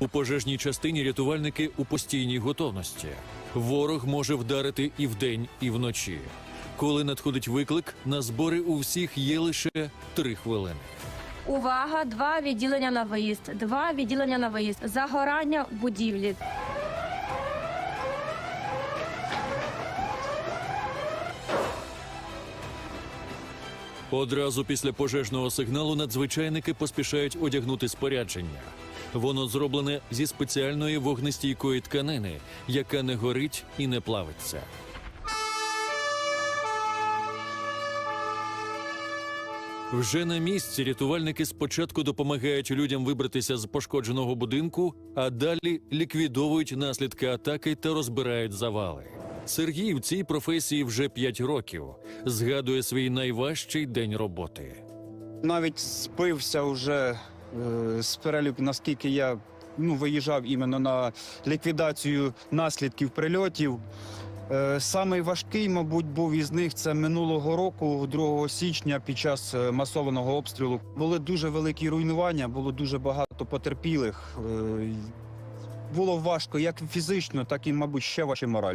У пожежній частині рятувальники у постійній готовності. Ворог може вдарити і вдень, і вночі. Коли надходить виклик, на збори у всіх є лише три хвилини. Увага! Два відділення на виїзд. Два відділення на виїзд. Загорання будівлі. Одразу після пожежного сигналу надзвичайники поспішають одягнути спорядження. Воно зроблене зі спеціальної вогнестійкої тканини, яка не горить і не плавиться. Вже на місці рятувальники спочатку допомагають людям вибратися з пошкодженого будинку, а далі ліквідовують наслідки атаки та розбирають завали. Сергій в цій професії вже 5 років. Згадує свій найважчий день роботи. Навіть спився вже з переліку, наскільки я ну, виїжджав іменно на ліквідацію наслідків прильотів. Е, Самий важкий, мабуть, був із них це минулого року, 2 січня, під час е, масованого обстрілу. Були дуже великі руйнування, було дуже багато потерпілих. Е, Було важко як фізично, так і, мабуть, ще важче морально.